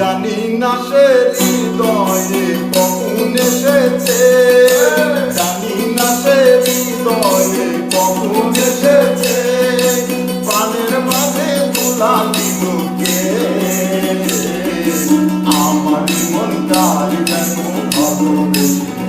জানি না সে হৃদয়ে কখন এসেছে। জানি না সে হৃদয়ে কখন এসেছে। প্রাণের মাঝে তোলা দিলকে আমার মনটার যেন ভালোবেসে